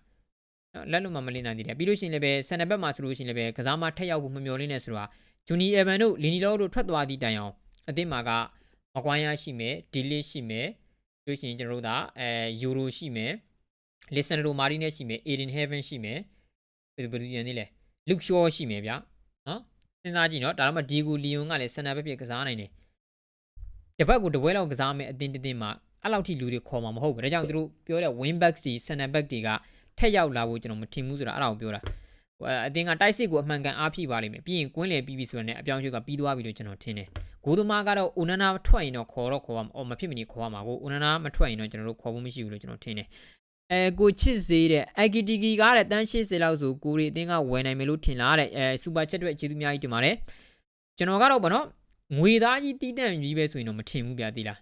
လက်လွတ်မှမလင်းနိုင်သေးတယ်ပြီးလို့ရှိရင်လည်းပဲဆန်နဘက်မှာဆိုလို့ရှိရင်လည်းပဲကစားမထက်ရောက်ဖို့မမျှော်လင့်နေဆိုတာဂျူနီအီဗန်တို့လီနီလောတို့ထွက်သွားသည့်တိုင်အောင်အသင်းမှာကမကွိုင်းရရှိမယ်ဒီလစ်ရှိမယ်ပြီးလို့ရှိရင်ကျွန်တော်တို့ကအဲယူရိုရှိမယ်လစ်ဆန်ဒိုမာရီနဲ့ရှိမယ်အေဒင်ဟေဗန်ရှိမယ်ဘယ်လိုပြန်နေလဲလုခ်ရှောရှိမယ်ဗျာနော်စဉ်းစားကြည့်နော်ဒါတော့မှဒီဂူလီယွန်ကလည်းဆန်နာဘက်ပြကစားနိုင်တယ်တစ်ပတ်ကိုတစ်ပွဲလောက်ကစားမယ်အတင်းတင်းမှာအဲ့လောက်ထိလူတွေခေါ်မှာမဟုတ်ဘူးဒါကြောင့်သူတို့ပြောတဲ့ win backs တွေ center back တွေက ထက်ရောက်လာဖို့ကျွန်တော်မထင်ဘူးဆိုတာအဲ့ဒါကိုပြောတာအတင်းကတိုက်စစ်ကိုအမှန်ကန်အားဖြည့်ပါလိမ့်မယ်ပြီးရင်ကွင်းလေပြီးပြီဆိုရင်လည်းအပြောင်းရွှေ့ကပြီးသွားပြီလို့ကျွန်တော်ထင်တယ်ဂိုးသမားကတော့အိုနနာထွက်ရင်တော့ခေါ်တော့ခေါ်ပါအော်မဖြစ်မနေခေါ်ပါမှာကိုအိုနနာမထွက်ရင်တော့ကျွန်တော်တို့ခေါ်ဖို့မရှိဘူးလို့ကျွန်တော်ထင်တယ်အဲကိုချစ်စေးတဲ့အဂီတီဂီကားတဲ့တန်း80လောက်ဆိုကိုရီအတင်းကဝယ်နိုင်မယ်လို့ထင်လားတဲ့အဲစူပါချက်တွေအခြေသူများကြီးတင်ပါတယ်ကျွန်တော်ကတော့ဗောနော်ငွေသားကြီးတီးတန့်ကြီးပဲဆိုရင်တော့မထင်ဘူးဗျာတိလား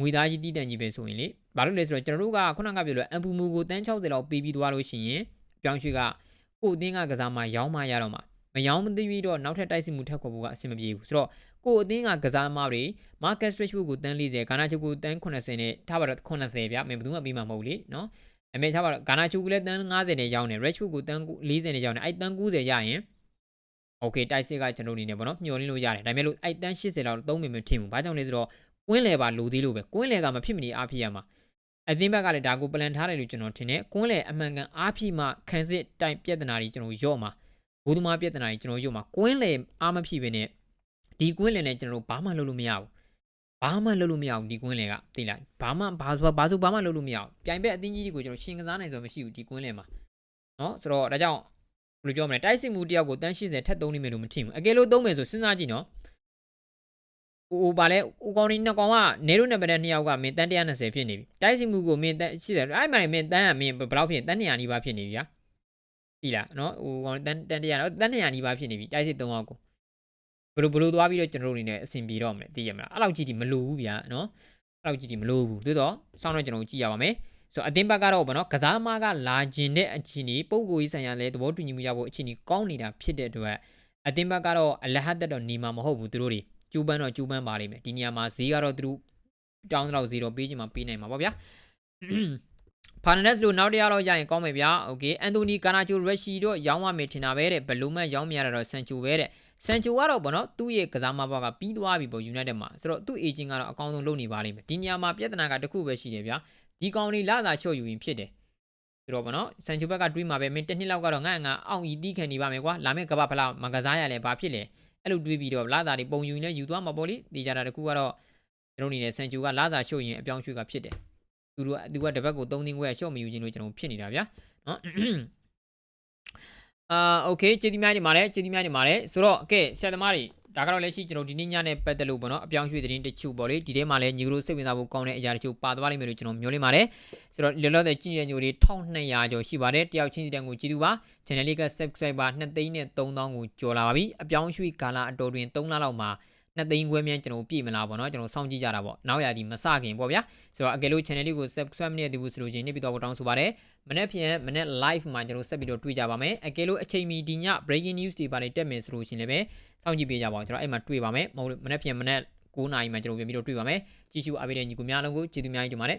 ငွေသားကြီးတီးတန့်ကြီးပဲဆိုရင်လေ ဘာလို့လဲဆိုတော့ကျွန်တော်တို့ကခုနကပြောလို့အမ်ပူမူကိုတန်း60လောက်ပေးပြီးသွားလို့ရှိရင်အပြောင်းရွှေ့ကကိုအတင်းကကစားမှရောင်းမှရတော့မှာမရောင်းမသိပြီးတော့နောက်ထပ်တိုက်စစ်မှုထက်ခေါ်ဖို့ကအဆင်မပြေဘူးဆိုတော့ကိုအသင်းကကစားသမားတွေ market rate ကိုတန်း40ဂါနာချိုကိုတန်း80နဲ့ထားပါတော့80ဗျာမင်းဘယ်သူမှပြီးမှာမဟုတ်လေနော်အမေထားပါတော့ဂါနာချိုကိုလည်းတန်း90နဲ့ရောင်းတယ် rate ကိုတန်း40နဲ့ရောင်းတယ်အဲ့တန်း90ရရင်โอเคတိုက်စစ်ကကျွန်တော်အနေနဲ့ပေါ့နော်မျှော်လင့်လို့ရတယ်ဒါပေမဲ့လို့အဲ့တန်း80လောက်သုံးမိမထင်ဘူးဘာကြောင့်လဲဆိုတော့ကွင်းလေပါလိုသေးလို့ပဲကွင်းလေကမဖြစ်မနေအားဖြစ်ရမှာ အသင်းဘက်ကလည်းဒါကိုပလန်ထားတယ်လို့ကျွန်တော်ထင်တယ်ကွင်းလေအမှန်ကန်အားဖြစ်မှခန်းစစ်တိုင်ပြဿနာတွေကျွန်တော်ရော့မှာဘိုးသမားပြဿနာတွေကျွန်တော်ရော့မှာကွင်းလေအားမဖြစ်ဘဲနဲ့ဒီကွင်းလင်နဲ့ကျွန်တော်တို့ဘာမှလုပ်လို့မရဘူးဘာမှလုပ်လို့မရဘူးဒီကွင်းလင်ကသိလားဘာမှဘာဆိုဘာဆိုဘာမှလုပ်လို့မရဘူးပြိုင်ဘက်အသင်းကြီးတွေကိုကျွန်တော်ရှင်ကစားနိုင်ဆိုမရှိဘူးဒီကွင်းလင်မှာနော်ဆိုတော့ဒါကြောင့်ဘယ်လိုပြောမလဲတိုက်စစ်မှုတယောက်ကိုတန်း80ထက်သုံးနေမယ်လို့မထင်ဘူးအကယ်လို့သုံးမယ်ဆိုစဉ်းစားကြည့်နော် ဟိုဗာလဲဦးကောင်းနေနှစ်ကောင်ကနေတို့နံပါတ်2ယောက်ကမင်းတန်း120ဖြစ်နေပြီတိုက်စစ်မှုကိုမင်းတန်းရှိတယ်အဲ့မှာမင်းတန်းကမင်းဘယ်လောက်ဖြစ်တန်း200နီးပါးဖြစ်နေပြီဗျာပြီလားနော်ဟိုကောင်တန်းတန်း100နော်တန်း200နီးပါးဖြစ်နေပြီတိုက်စစ်3ယောက်ကိုဘယ်လိုဘယ်လိုသွားပြီးတော့ကျွန်တော်တို့အနေနဲ့အဆင်ပြေတော့မလဲသိရမလားအဲ့လောက်ကြည့်ဒီမလိုဘူးဗျာနော်အဲ့လောက်ကြည့်ဒီမလိုဘူးသိတော့စောင်းတော့ကျွန်တော်ကြည့်ရပါမယ်ဆိုအသင်းဘက်ကတော့ဗောနော်ကစားသမားကလာကျင်တဲ့အခြေအနေပုံကိုကြီးဆိုင်ရာလဲသဘောတူညီမှုရဖို့အခြေအနေကောင်းနေတာဖြစ်တဲ့အတွက်အသင်းဘက်ကတော့အလဟတ်တက်တော့နေမှာမဟုတ်ဘူးသူတို့တွေ ကျူးပန်းတော့ကျူးပန်းပါလိမ့်မယ်ဒီနေရာမှာဈေးကတော့သူတို့တောင်းတော့ဈေးတော့ပေးချင်မှပေးနိုင်မှာပေါ့ဗျာဖာနက်စ်လို့နောက်တရားတော့ရရင်ကောင်းမယ်ဗျာโอเคအန်တိုနီကာနာချိုရက်ရှီတော့ရောင်းရမယ်ထင်တာပဲတဲ့ဘလူးမတ်ရောင်းမရတော့ဆန်ချိုပဲတဲ့ဆန်ချိုကတော့ဗောနော်သူ့ရဲ့ကစားမဘောကပြီးသွားပြီပေါ့ United မှာဆိုတော့သူ့ agent ကတော့အကောင်းဆုံးလုပ်နေပါလိမ့်မယ်ဒီနေရာမှာပြဿနာကတစ်ခုပဲရှိတယ်ဗျာဒီကောင်လေးလာသာလျှော့ယူရင်ဖြစ်တယ်ဆိုတော့ဗောနော်ဆန်ချိုဘက်ကတွေးမှာပဲမင်းတစ်နှစ်လောက်ကတော့ငါ့ငါအောင်ဤတီးခံနေပါမယ်ကွာလာမယ့်ကဘာဖလားမကစားရလဲဘာဖြစ်လဲ အဲ့လိုတွေးပြီးတော့လာသာတွေပုံယူနေယူသွားမှာပေါ့လေဒီကြတာတခုကတော့ကျွန်တော်အနေနဲ့ဆန်ချိုကလာသာလျှော့ရင်အပြောင်းရွှေ့ကဖြစ်တယ်သူတို့သူကတပတ်ကို3သိန်းခွဲလျှော့မယူခြင်းလို့ကျွန်တော်ဖြစ်နေတာဗျာနော် အာโอเคကျေးဇူးများနေပါတယ်ကျေးဇူးများနေပါတယ်ဆိုတော့ကဲဆရာသမားတွေ ဒါကတော့လက်ရှိကျွန်တော်ဒီနေ့ညနဲ့ပတ်သက်လို့ပေါ့နော်အပြောင်းရွှေ့သတင်းတချို့ပေါ့လေဒီထဲမှာလည်းညီကတို့စိတ်ဝင်စားဖို့ကောင်းတဲ့အရာတချို့ပါသွားလိမ့်မယ်လို့ကျွန်တော်မျှော်လင့်ပါတယ်ဆိုတော့လောလောဆယ်ကြည့်ရတဲ့ညိုတွေ1200ကျော်ရှိပါတယ်တယောက်ချင်းစီတန်းကိုကြည့်သူပါ channel လေးက subscriber 2သိန်းနဲ့3000ကိုကျော်လာပါပြီအပြောင်းရွှေ့ကာလအတော်တွင်3လလောက်မှာ 2သိန်းခွဲမြန်ကျွန်တော်ပြည့်မလားပေါ့နော်ကျွန်တော်စောင့်ကြည့်ကြတာပေါ့နောက်ရသည်မစခင်ပေါ့ဗျာဆိုတော့အကယ်လို့ channel လေးကို subscribe မလုပ်သေးဘူးဆိုလို့ချင်းနေ့ပြီးတော့တောင်းဆိုပါတယ်မနေ့ပြန်မနေ့ live မှာကျွန်တော်ဆက်ပြီးတော့တွေ့ကြပါမယ်အကယ်လို့အချိန်မီဒီည breaking news တွေပါနေတက်မယ်ဆိုလို့ချင်းလည်းပဲစောင့်ကြည့်ပေးကြပါဦးကျွန်တော်အဲ့မှာတွေ့ပါမယ်မဟုတ်မနေ့ပြန်မနေ့9နာရီမှာကျွန်တော်ပြန်ပြီးတော့တွေ့ပါမယ်ကြည့်ရှုအားပေးတဲ့ညီကိုများလုံးကိုကျေးဇူးများကြီးတင်ပါတယ်